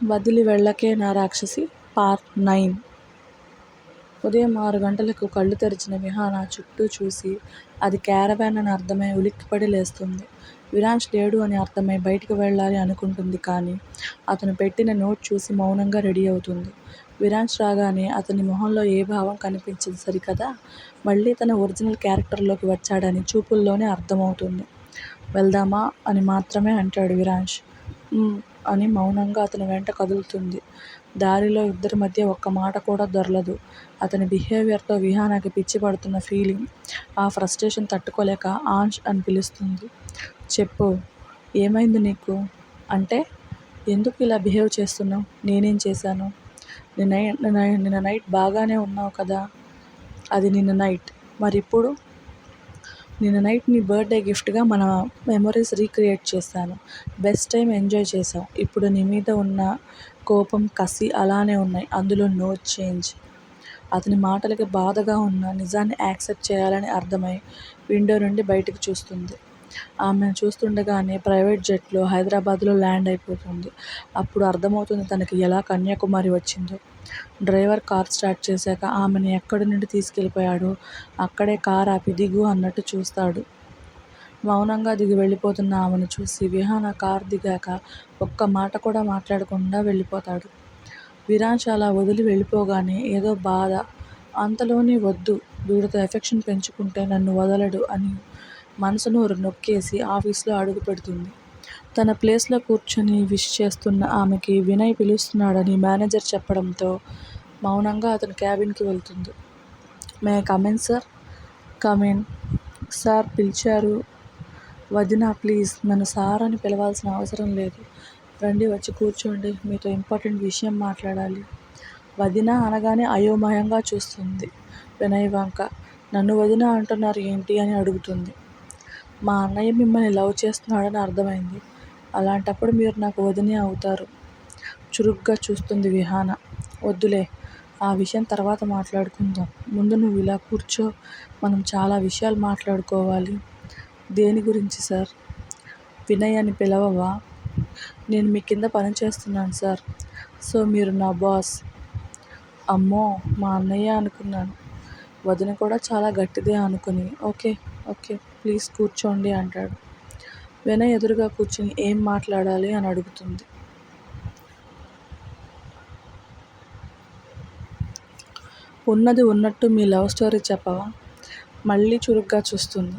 వదిలి వెళ్ళకే నా రాక్షసి పార్ట్ నైన్ ఉదయం ఆరు గంటలకు కళ్ళు తెరిచిన విహాన చుట్టూ చూసి అది క్యారవాన్ అని అర్థమై ఉలిక్కిపడి లేస్తుంది. విరాంష్ లేడు అని అర్థమై బయటికి వెళ్ళాలి అనుకుంటుంది కానీ అతను పెట్టిన నోట్ చూసి మౌనంగా రెడీ అవుతుంది. విరాంష్ రాగానే అతని మొహంలో ఏ భావం కనిపించదు సరికదా మళ్ళీ తన ఒరిజినల్ క్యారెక్టర్లోకి వచ్చాడని చూపుల్లోనే అర్థమవుతుంది. వెళ్దామా అని మాత్రమే అంటాడు విరాంష్ అని మౌనంగా అతని వెంట కదులుతుంది. దారిలో ఇద్దరి మధ్య ఒక్క మాట కూడా దొర్లదు. అతని బిహేవియర్తో విహానాకి పిచ్చి పడుతున్న ఫీలింగ్. ఆ ఫ్రస్ట్రేషన్ తట్టుకోలేక ఆంజ్ అని పిలుస్తుంది. చెప్పు ఏమైంది నీకు? అంటే ఎందుకు ఇలా బిహేవ్ చేస్తున్నావ్? నేనేం చేశాను? నిన్న నైట్ బాగానే ఉన్నావ్ కదా? అది నిన్న నైట్. మరిప్పుడు? నిన్న నైట్ నీ బర్త్డే గిఫ్ట్గా మన మెమరీస్ రీక్రియేట్ చేశాను. బెస్ట్ టైం ఎంజాయ్ చేసాం ఇప్పుడు నీ మీద ఉన్న కోపం, కసి అలానే ఉన్నాయి అందులో నో చేంజ్. అతని మాటలకి బాధగా ఉన్నా నిజాన్ని యాక్సెప్ట్ చేయాలని అర్థమై విండో నుండి బయటకు చూస్తుంది. ఆమెను చూస్తుండగానే ప్రైవేట్ జెట్లో హైదరాబాద్లో ల్యాండ్ అయిపోతుంది. అప్పుడు అర్థమవుతుంది తనకి ఎలా కన్యాకుమారి వచ్చిందో. డ్రైవర్ కార్ స్టార్ట్ చేశాక ఆమెను ఎక్కడి నుండి తీసుకెళ్ళిపోయాడో అక్కడే కారు ఆపి దిగు అన్నట్టు చూస్తాడు. మౌనంగా దిగి వెళ్ళిపోతున్న ఆమెను చూసి విహాన కారు దిగాక ఒక్క మాట కూడా మాట్లాడకుండా వెళ్ళిపోతాడు. విరాన్స్ అలా వదిలి వెళ్ళిపోగానే ఏదో బాధ అంతలోనే వద్దు వీడితో ఎఫెక్షన్ పెంచుకుంటే నన్ను వదలడు అని మనసును నొక్కేసి ఆఫీస్లో అడుగు పెడుతుంది. తన ప్లేస్లో కూర్చొని విష్ చేస్తున్న ఆమెకి వినయ్ పిలుస్తున్నాడని మేనేజర్ చెప్పడంతో మౌనంగా అతని క్యాబిన్కి వెళ్తుంది. May I come in sir? Come in sir పిలిచారు వదినా ప్లీజ్ నన్ను సార్ అని పిలవాల్సిన అవసరం లేదు. రండి వచ్చి కూర్చోండి మీతో ఇంపార్టెంట్ విషయం మాట్లాడాలి. వదినా అనగానే అయోమయంగా చూస్తుంది వినయ్ వంక. నన్ను వదినా అంటున్నారు ఏంటి అని అడుగుతుంది. మా అన్నయ్య మిమ్మల్ని లవ్ చేస్తున్నాడని అర్థమైంది. అలాంటప్పుడు మీరు నాకు వదినే అవుతారు చురుగ్గా చూస్తుంది విహాన. వద్దులే ఆ విషయం తర్వాత మాట్లాడుకుందాం. ముందు నువ్వు ఇలా కూర్చో మనం చాలా విషయాలు మాట్లాడుకోవాలి. దేని గురించి సార్? వినయ్ అని పిలవవా? నేను మీ కింద పని చేస్తున్నాను సార్. సో మీరు నా బాస్. అమ్మో మా అన్నయ్య అనుకున్నాను. వదిన కూడా చాలా గట్టిదే అనుకుని ఓకే ఓకే ప్లీజ్ కూర్చోండి అంటాడు. వినయ్ ఎదురుగా కూర్చుని ఏం మాట్లాడాలి అని అడుగుతుంది. ఉన్నది ఉన్నట్టు మీ లవ్ స్టోరీ చెప్పవా? మళ్ళీ చురుగ్గా చూస్తుంది.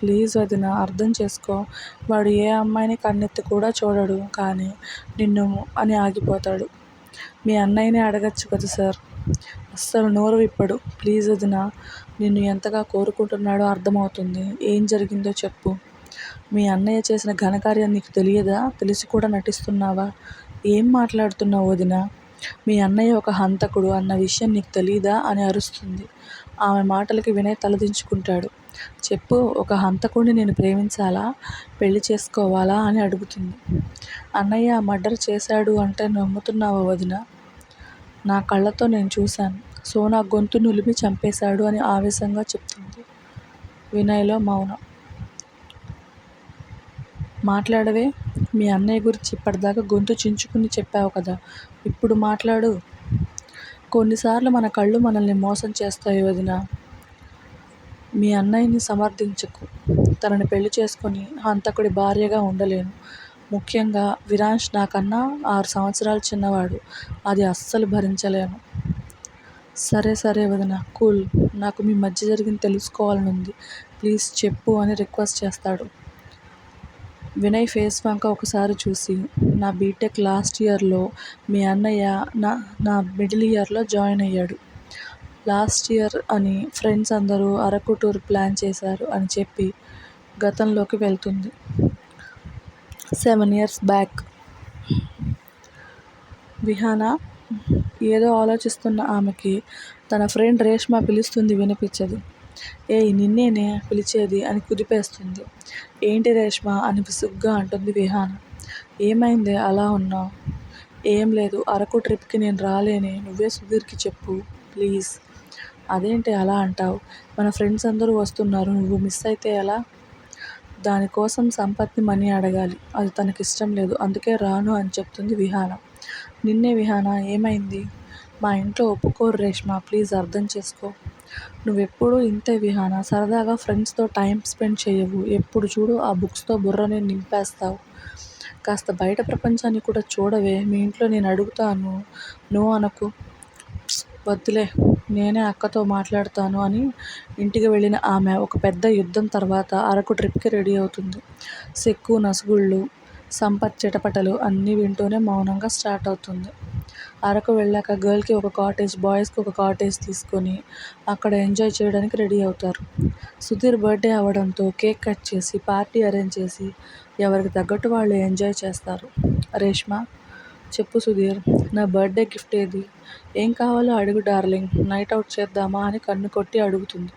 ప్లీజ్ వదిన అర్థం చేసుకో వాడు ఏ అమ్మాయిని కన్నెత్తి కూడా చూడడు కానీ నిన్ను అని ఆగిపోతాడు. మీ అన్నయ్యనే అడగచ్చు కదా సార్? అస్సలు నోరు విప్పడు. ప్లీజ్ వదిన నిన్ను ఎంతగా కోరుకుంటున్నాడో అర్థమవుతుంది. ఏం జరిగిందో చెప్పు. మీ అన్నయ్య చేసిన ఘనకార్యం నీకు తెలియదా? తెలిసి కూడా నటిస్తున్నావా? ఏం మాట్లాడుతున్నావు వదినా? మీ అన్నయ్య ఒక హంతకుడు అన్న విషయం నీకు తెలీదా అని అరుస్తుంది. ఆమె మాటలకి వినయ్ తలదించుకుంటాడు. చెప్పు ఒక హంతకుడిని నేను ప్రేమించాలా? పెళ్ళి చేసుకోవాలా అని అడుగుతుంది. అన్నయ్య మర్డర్ చేశాడు అంటే నమ్ముతున్నావా వదిన నా కళ్ళతో నేను చూశాను. సో నా గొంతు నులిమి చంపేశాడు అని ఆవేశంగా చెప్తుంది. వినయ్లో మౌనం. మాట్లాడవే మీ అన్నయ్య గురించి ఇప్పటిదాకా గొంతు చించుకుని చెప్పావు కదా ఇప్పుడు మాట్లాడు. కొన్నిసార్లు మన కళ్ళు మనల్ని మోసం చేస్తాయి వదినా. మీ అన్నయ్యని సమర్థించకు తనని పెళ్ళి చేసుకొని హంతకుడి భార్యగా ఉండలేను. ముఖ్యంగా విరాంష్ నాకన్నా ఆరు సంవత్సరాలు చిన్నవాడు. అది అస్సలు భరించలేను. సరే సరే వదినా కూల్ నాకు మీ మధ్య జరిగింది తెలుసుకోవాలనుంది. ప్లీజ్ చెప్పు అని రిక్వెస్ట్ చేస్తాడు. వినయ్ ఫేస్ వంక ఒకసారి చూసి నా బీటెక్ లాస్ట్ ఇయర్లో మీ అన్నయ్య నా నా మిడిల్ ఇయర్లో జాయిన్ అయ్యాడు. లాస్ట్ ఇయర్ అని ఫ్రెండ్స్ అందరూ అరకు టూర్ ప్లాన్ చేశారు అని చెప్పి గతంలోకి వెళ్తుంది. Seven years back. విహానా ఏదో ఆలోచిస్తున్న ఆమెకి తన ఫ్రెండ్ రేష్మ పిలుస్తుంది వినిపించదు. ఏయ్ నిన్నేనే పిలిచేది అని కుదిపేస్తుంది. ఏంటి రేష్మా అని విసుగ్గా అంటుంది విహాన్ ఏమైంది అలా ఉన్నావ్? ఏం లేదు అరకు ట్రిప్కి నేను రాలేనే నువ్వే సుధీర్కి చెప్పు ప్లీజ్. అదేంటి అలా అంటావు మన ఫ్రెండ్స్ అందరూ వస్తున్నారు నువ్వు మిస్ అయితే ఎలా? దానికోసం సంపత్ని మనీ అడగాలి. అది తనకిష్టం లేదు. అందుకే రాను అని చెప్తుంది విహానం నిన్నే విహాన ఏమైంది? మా ఇంట్లో ఒప్పుకోరు రేష్మా ప్లీజ్ అర్థం చేసుకో. నువ్వెప్పుడూ ఇంతే విహాన సరదాగా ఫ్రెండ్స్తో టైం స్పెండ్ చేయవు. ఎప్పుడు చూడు ఆ బుక్స్తో బుర్రని నింపేస్తావు. కాస్త బయట ప్రపంచాన్ని కూడా చూడవే. మీ ఇంట్లో నేను అడుగుతాను. నువ్వు అనకు. వద్దులే. నేనే అక్కతో మాట్లాడతాను అని ఇంటికి వెళ్ళిన ఆమె ఒక పెద్ద యుద్ధం తర్వాత అరకు ట్రిప్కి రెడీ అవుతుంది. సెక్కు నసుగుళ్ళు సంపత్ చిటపటలు అన్నీ వింటూనే మౌనంగా స్టార్ట్ అవుతుంది. అరకు వెళ్ళాక గర్ల్కి ఒక కాటేజ్ బాయ్స్కి ఒక కాటేజ్ తీసుకొని అక్కడ ఎంజాయ్ చేయడానికి రెడీ అవుతారు. సుధీర్ బర్త్డే అవ్వడంతో కేక్ కట్ చేసి పార్టీ అరేంజ్ చేసి ఎవరికి తగ్గట్టు వాళ్ళు ఎంజాయ్ చేస్తారు. రేష్మా చెప్పు సుధీర్ నా బర్త్డే గిఫ్ట్ ఏది? ఏం కావాలో అడుగు డార్లింగ్. నైట్ అవుట్ చేద్దామా అని కన్ను కొట్టి అడుగుతుంది.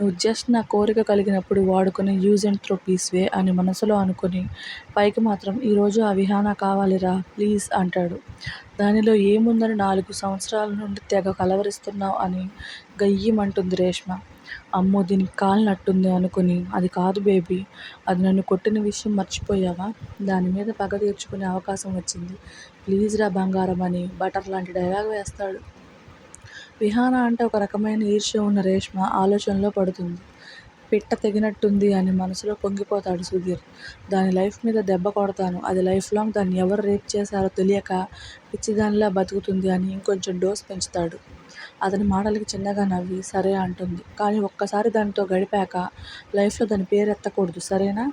నువ్వు జస్ట్ నా కోరిక కలిగినప్పుడు వాడుకుని యూజ్ అండ్ త్రో పీస్వే అని మనసులో అనుకుని పైకి మాత్రం ఈరోజు ఆ విహాన కావాలిరా ప్లీజ్ అంటాడు. దానిలో ఏముందని నాలుగు సంవత్సరాల నుండి తెగ కలవరిస్తున్నావు అని గయ్యమంటుంది రేష్మ. అమ్మో దీనికి కాలినట్టుంది అనుకుని. అది కాదు బేబీ అది నన్ను కొట్టిన విషయం మర్చిపోయావా? దాని మీద పగ తీర్చుకునే అవకాశం వచ్చింది. ప్లీజ్ రా బంగారం అని బటర్ లాంటి డైలాగ్ వేస్తాడు. విహాన అంటే ఒక రకమైన ఈర్ష్య ఉన్న రేష్మ ఆలోచనలో పడుతుంది. పిట్ట తెగినట్టుంది అని మనసులో పొంగిపోతాడు సుధీర్. దాని లైఫ్ మీద దెబ్బ కొడతాను. అది లైఫ్ లాంగ్ దాన్ని ఎవరు రేప్ చేశారో తెలియక పిచ్చిదానిలా బతుకుతుంది అని ఇంకొంచెం డోస్ పెంచుతాడు. అతని మాటలకి చిన్నగా నవ్వి సరే అంటుంది. కానీ ఒక్కసారి దానితో గడిపాక లైఫ్లో దాని పేరు ఎత్తకూడదు సరేనా?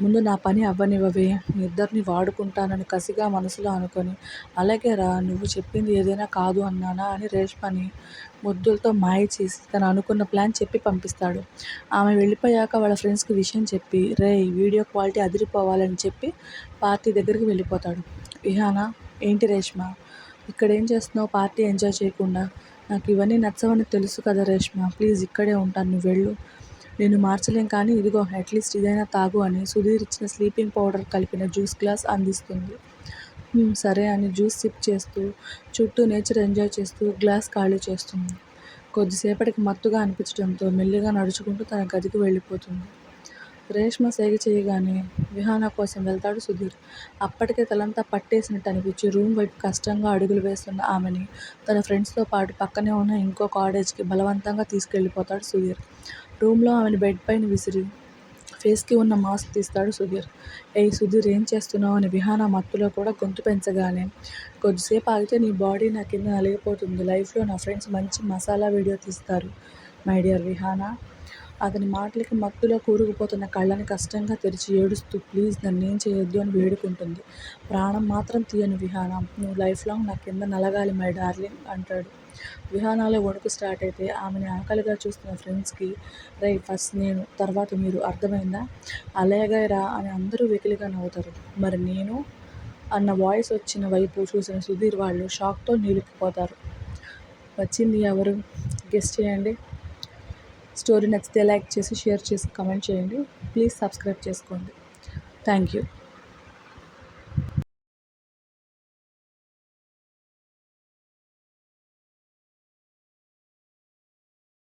ముందు నా పని అవ్వనివ్వవే. మీ ఇద్దరిని వాడుకుంటానని కసిగా మనసులో అనుకొని అలాగే రా నువ్వు చెప్పింది ఏదైనా కాదు అన్నానా? అని రేష్మని ముద్దులతో మాయ చేసి తను అనుకున్న ప్లాన్ చెప్పి పంపిస్తాడు. ఆమె వెళ్ళిపోయాక వాళ్ళ ఫ్రెండ్స్కి విషయం చెప్పి రే వీడియో క్వాలిటీ అదిరిపోవాలని చెప్పి పార్టీ దగ్గరికి వెళ్ళిపోతాడు. విహానా ఏంటి రేష్మ? ఇక్కడ ఏం చేస్తున్నావు? పార్టీ ఎంజాయ్ చేయకుండా నాకు ఇవన్నీ నచ్చవని తెలుసు కదా రేష్మ. ప్లీజ్ ఇక్కడే ఉంటాను నువ్వు వెళ్ళు. నేను మార్చలేం కానీ ఇదిగో అట్లీస్ట్ ఇదైనా తాగు అని సుధీర్ ఇచ్చిన స్లీపింగ్ పౌడర్ కలిపిన జ్యూస్ గ్లాస్ అందిస్తుంది. సరే అని జ్యూస్ సిప్ చేస్తూ చుట్టూ నేచర్ ఎంజాయ్ చేస్తూ గ్లాస్ ఖాళీ చేస్తుంది. కొద్దిసేపటికి మత్తుగా అనిపించడంతో మెల్లిగా నడుచుకుంటూ తన గదికి వెళ్ళిపోతుంది. రేష్మ సేగ చేయగానే విహాన కోసం వెళ్తాడు సుధీర్. అప్పటికే తలంతా పట్టేసినట్టు అనిపించి రూమ్ వైపు కష్టంగా అడుగులు వేస్తున్న ఆమెని తన ఫ్రెండ్స్తో పాటు పక్కనే ఉన్న ఇంకో కాలేజ్కి బలవంతంగా తీసుకెళ్ళిపోతాడు సుధీర్. రూమ్లో ఆమెను బెడ్ పైన విసిరి ఫేస్కి ఉన్న మాస్క్ తీస్తాడు సుధీర్. ఏ సుధీర్ ఏం చేస్తున్నావు? అని విహాన మత్తులో కూడా గొంతు పెంచగానే కొద్దిసేపు ఆగితే నీ బాడీ నా కింద నలిగిపోతుంది. లైఫ్లో నా ఫ్రెండ్స్ మంచి మసాలా వీడియో తీస్తారు. మై డియర్ విహానా అతని మాటలకి మత్తులో కూరుకుపోతున్న కళ్ళని కష్టంగా తెరిచి ఏడుస్తూ ప్లీజ్ నన్నేం చేయొద్దు అని వేడుకుంటుంది. ప్రాణం మాత్రం తీయను విహాన నువ్వు లైఫ్ లాంగ్ నా కింద నలగాలి మై డార్లింగ్ అంటాడు. విహానాలో వణుకు స్టార్ట్ అయితే ఆమెని ఆకలిగా చూస్తున్న ఫ్రెండ్స్కి రై ఫస్ట్ నేను తర్వాత మీరు అర్థమైందా? అలాగే రా అని అందరూ వెకిలిగా నవ్వుతారు. మరి నేను? అన్న వాయిస్ వచ్చిన వైపు చూసిన సుధీర్ వాళ్ళు షాక్తో నిలిపిపోతారు వచ్చింది ఎవరు? గెస్ట్ చేయండి స్టోరీ నచ్చితే లైక్ చేసి షేర్ చేసి కమెంట్ చేయండి. ప్లీజ్ సబ్స్క్రైబ్ చేసుకోండి. Thank you.